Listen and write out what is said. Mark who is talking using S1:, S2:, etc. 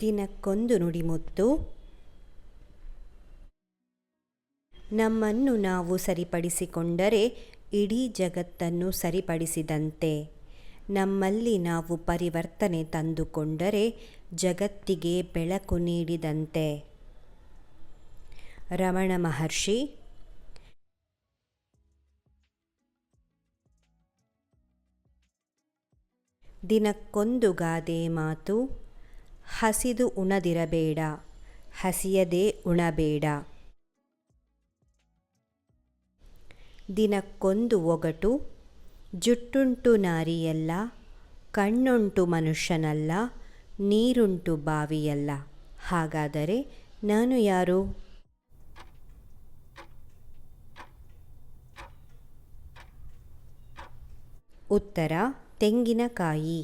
S1: ದಿನಕ್ಕೊಂದು ನುಡಿಮುತ್ತು. ನಮ್ಮನ್ನು ನಾವು ಸರಿಪಡಿಸಿಕೊಂಡರೆ ಇಡೀ ಜಗತ್ತನ್ನು ಸರಿಪಡಿಸಿದಂತೆ. ನಮ್ಮಲ್ಲಿ ನಾವು ಪರಿವರ್ತನೆ ತಂದುಕೊಂಡರೆ ಜಗತ್ತಿಗೆ ಬೆಳಕು ನೀಡಿದಂತೆ. ರಮಣ ಮಹರ್ಷಿ. ದಿನಕ್ಕೊಂದು ಗಾದೆ ಮಾತು. ಹಸಿದು ಉಣದಿರಬೇಡ, ಹಸಿಯದೇ ಉಣಬೇಡ. ದಿನಕ್ಕೊಂದು ಒಗಟು, ಜುಟ್ಟುಂಟು ನಾರಿಯಲ್ಲ, ಕಣ್ಣುಂಟು ಮನುಷ್ಯನಲ್ಲ, ನೀರುಂಟು ಬಾವಿಯಲ್ಲ. ಹಾಗಾದರೆ ನಾನು ಯಾರು? ಉತ್ತರ, ತೆಂಗಿನಕಾಯಿ.